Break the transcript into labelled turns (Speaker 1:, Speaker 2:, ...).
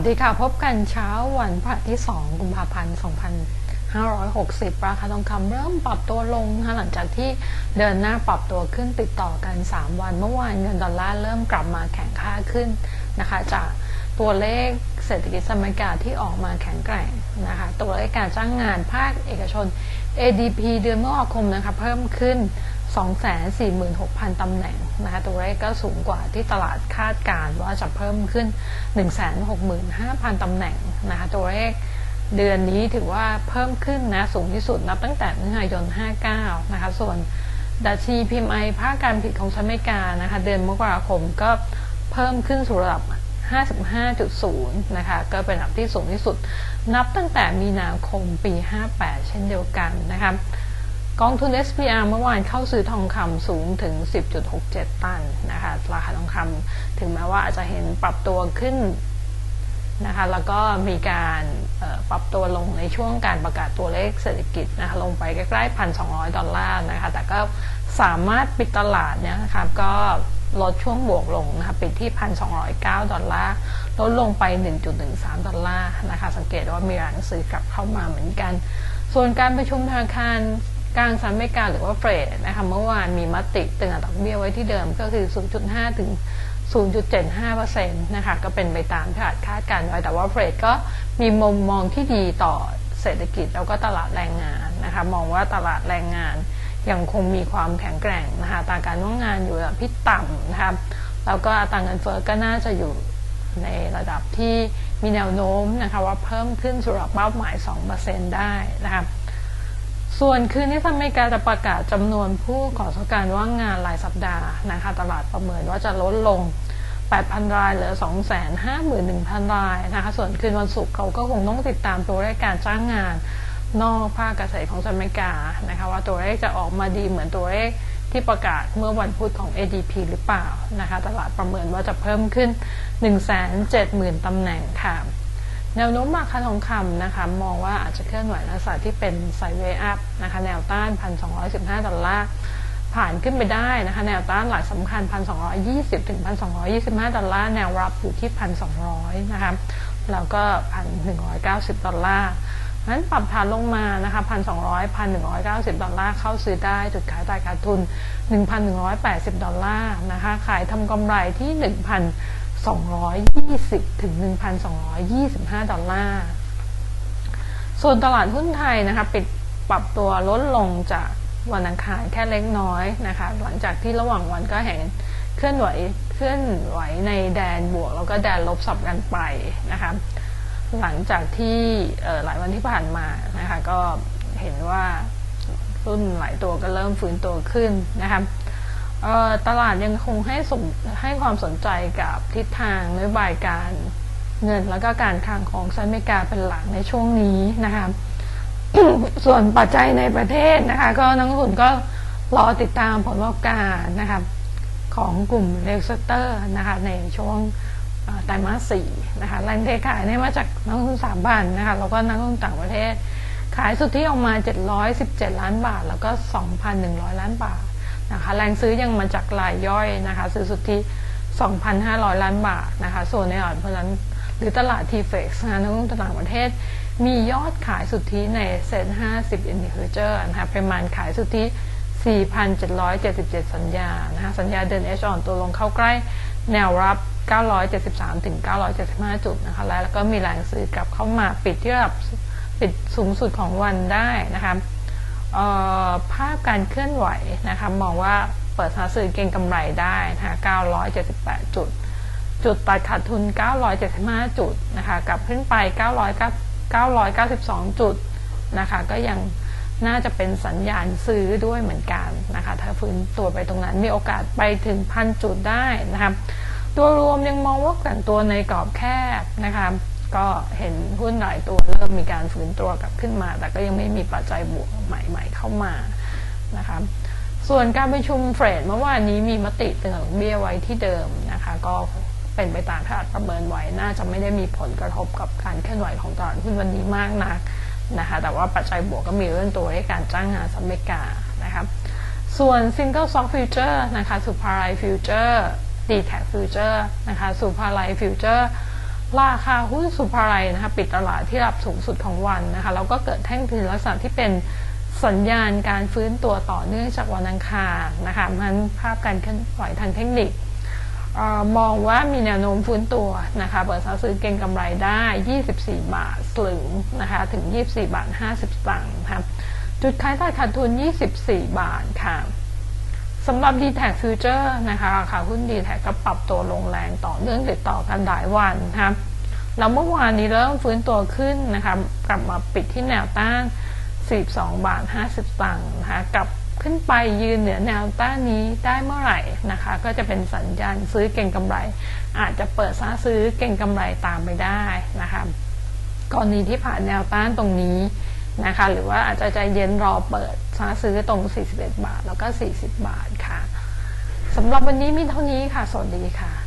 Speaker 1: สวัสดีค่ะ พบกันเช้าวันพระที่ 2 กุมภาพันธ์ 2560 ราคาทองคำเริ่มปรับตัวลงหลังจากที่เดินหน้าปรับตัวขึ้นติดต่อกัน 3 วัน เมื่อวานเงินดอลลาร์เริ่มกลับมาแข็งค่าขึ้นนะคะ จากตัวเลขเศรษฐกิจสมัยกาที่ออกมาแข็งแกร่งนะคะ ตัวเลขการจ้างงานภาคเอกชน ADP เดือนมกราคมนะคะเพิ่มขึ้น 246,000 ตำแหน่งนะคะตัวเลขก็สูงกว่าที่ตลาดคาดการณ์ว่าจะเพิ่มขึ้น 165,000 ตำแหน่งนะคะตัวเลขเดือนนี้ถือว่าเพิ่มขึ้นนะสูงที่สุดนับตั้งแต่มิถุนายน 59 นะคะส่วนดัชนี PMI ภาคการผลิตของสหรัฐอเมริกานะคะเดือนมกราคมก็เพิ่มขึ้นสู่ระดับ 55.0 นะคะก็เป็นระดับที่สูงที่สุด นับตั้งแต่มีนาคมปี 58 เช่นเดียวกันนะคะ กองทุน SPR เมื่อวานเข้าซื้อทองคำสูงถึง 10.67 ตันนะคะราคาทองคำถึงแม้ว่าอาจจะเห็นปรับตัวขึ้นนะคะแล้วก็มีการปรับตัวลงในช่วงการประกาศตัวเลขเศรษฐกิจนะคะลงไปใกล้ๆ1,200ดอลลาร์นะคะแต่ก็สามารถปิดตลาดเนี่ยนะคะก็ลดช่วงบวกลงนะคะปิดที่ 1,209 ดอลลาร์ ลดลงไป 1.13 ดอลลาร์นะคะสังเกตว่ามีแรงซื้อกลับเข้ามาเหมือนกัน ส่วนการประชุมธนาคาร กลางสหรัฐอเมริกาหรือว่าเฟดนะคะเมื่อวานมีมติตึงอัตราดอกเบี้ยไว้ที่เดิมก็คือ 0.5 ถึง 0.75%นะคะก็เป็นไปตามที่คาดการไว้แต่ว่าเฟดก็มีมุมมองที่ดีต่อเศรษฐกิจแล้วก็ตลาดแรงงานนะคะมองว่าตลาดแรงงานยังคงมีความแข็งแกร่งนะคะตาการว่างงานอยู่ระดับที่ต่ำนะคะแล้วก็อัตราเงินเฟ้อก็น่าจะอยู่ในระดับที่มีแนวโน้มนะคะว่าเพิ่มขึ้นสู่ระดับเป้าหมาย 2%ได้นะคะ ส่วนคืนนี้สหรัฐอเมริกาจะประกาศจำนวนผู้ขอสการว่างงานรายสัปดาห์นะคะตลาดประเมินว่าจะลดลง 8,000 รายเหลือ 251,000 รายนะคะส่วนคืนวันศุกร์เขาก็คงต้องติดตามตัวเลขการจ้างงาน นอกภาคเกษตรของสหรัฐอเมริกานะคะว่าตัวเลขจะออกมาดีเหมือนตัวเลขที่ประกาศเมื่อวันพุธของ ADP หรือเปล่านะคะตลาดประเมินว่าจะเพิ่มขึ้น 170,000ตำแหน่งค่ะ แนวโน้มราคาทองคำนะคะมองว่าอาจจะเคลื่อนไหวลักษณะที่เป็นไซเวย์อัพนะคะแนวต้าน 1,215 ดอลลาร์ผ่านขึ้นไปได้นะคะแนวต้านหลักสำคัญ 1,220 ถึง 1,225 ดอลลาร์แนวรับอยู่ที่ 1,200 นะคะแล้วก็ 1,190 ดอลลาร์นั้นปรับฐานลงมานะคะ1,200 1,190 ดอลลาร์เข้าซื้อได้ จุดขายตายขาดทุน 1,180 ดอลลาร์นะคะขายทำกำไรที่ 1,220 ถึง 1,225 ดอลลาร์ ส่วนตลาดหุ้นไทยนะคะปิดปรับตัวลดลงจากวันอังคารแค่เล็กน้อยนะคะ หลังจากที่ระหว่างวันก็เห็นเคลื่อนไหวเคลื่อนไหวในแดนบวก แล้วก็แดนลบสับกันไปนะคะหลังจากที่หลายวันที่ผ่านมานะคะก็เห็นว่ารุ่นหลายตัวก็เริ่มฟื้นตัวขึ้นนะคะ ตลาดยังคงให้สมให้ความสนใจกับทิศทางนโยบายการเงินแล้วก็การคลังของสหรัฐอเมริกาเป็นหลักในช่วงนี้นะคะส่วนปัจจัยในประเทศนะคะ ก็นักลงทุนก็รอติดตามผลประกอบการนะคะของกลุ่มเลสเตอร์นะคะในช่วงไตรมาสสี่นะคะแรงเทขายเนี่ยมาจากนักลงทุนสามพันนะคะแล้วก็นักลงทุนต่างประเทศ ขายสุทธิออกมา 717 ล้านบาท แล้วก็ 2,100 ล้านบาท นะคะแรงซื้อยังมาจากรายย่อยนะคะซื้อสุทธิ 2,500 ล้านบาทนะคะส่วนในอ่อนเพราะนั้นหรือตลาดทีเฟกซ์นะนักลงทุนต่างประเทศ มียอดขายสุทธิในเซ็น50 indicator นะคะประมาณขายสุทธิ 4,777 สัญญานะคะสัญญาเดินเอชอ่อนตัวลงเข้าใกล้แนวรับ 973 ถึง 975 จุดนะคะแล้วก็มีแรงซื้อกลับเข้ามาปิดที่ระดับปิดสูงสุดของวันได้นะคะ ภาพการเคลื่อนไหวนะคะมองว่าเปิดสาสื่อเก่งกำไรได้นะคะ978 จุด จุดตัดขาดทุน 975 จุดนะคะกลับขึ้นไป 992 จุดนะคะก็ยังน่าจะเป็นสัญญาณซื้อด้วยเหมือนกันนะคะถ้าฟื้นตัวไปตรงนั้นมีโอกาสไปถึงพันจุดได้นะคะตัวรวมยังมองว่าแต่งตัวในกรอบแคบนะคะ ก็เห็นหุ้นหลายตัวเริ่มมีการฟื้นตัวกลับขึ้นมา แต่ก็ยังไม่มีปัจจัยบวกใหม่ๆเข้ามานะคะส่วนการประชุมเฟดเมื่อวานนี้มีมติตึงเบี้ยไว้ที่เดิมนะคะก็เป็นไปตามที่ประเมินไว้น่าจะไม่ได้มีผลกระทบกับการเคลื่อนไหวของตลาดหุ้นวันนี้มากนักนะคะแต่ว่าปัจจัยบวกก็มีเรื่องตัวเลขการจ้างงานสหรัฐอเมริกานะคะส่วน Single Stock Future นะคะ Supply Future d t a c Future นะคะ Supply Future ราคาหุ้นสุภาลัยนะคะปิดตลาดที่ระดับสูงสุดของวันนะคะแล้วก็เกิดแท่งทุนลักษณะที่เป็นสัญญาณการฟื้นตัวต่อเนื่องจากวันอังคารนะคะมันภาพการเคลื่อนไหวทางเทคนิคออมองว่ามีแนวโน้มฟื้นตัวนะคะเปิดซื้อเก็งกำไรได้ 24 บาทสลึงนะคะถึง 24 บาท 50สตางค์นะคะจุดขายตลาดขาดทุน 24 บาทค่ะ สำหรับ d t แท Future นะคะราคาหุ้น d t แทก็ปรับตัวลงแรงต่อเนื่องติดต่อกันหลายวันนะคะแล้วเมื่อวานนี้เริ่มฟื้นตัวขึ้นนะคะกลับมาปิดที่แนวต้าน 42 บาท 50สตางค์นะคะกลับขึ้นไปยืนเหนือแนวต้านนี้ได้เมื่อไหร่นะคะ ก็จะเป็นสัญญาณซื้อเก่งกำไร อาจจะเปิดซ้าซื้อเก่งกำไรตามไปได้นะคะกรณีที่ผ่านแนวต้านตรงนี้ นะคะ หรือว่าอาจจะใจเย็นรอเปิดซื้อตรง 41 บาท แล้วก็ 40 บาทค่ะสำหรับวันนี้มีเท่านี้ค่ะ สวัสดีค่ะ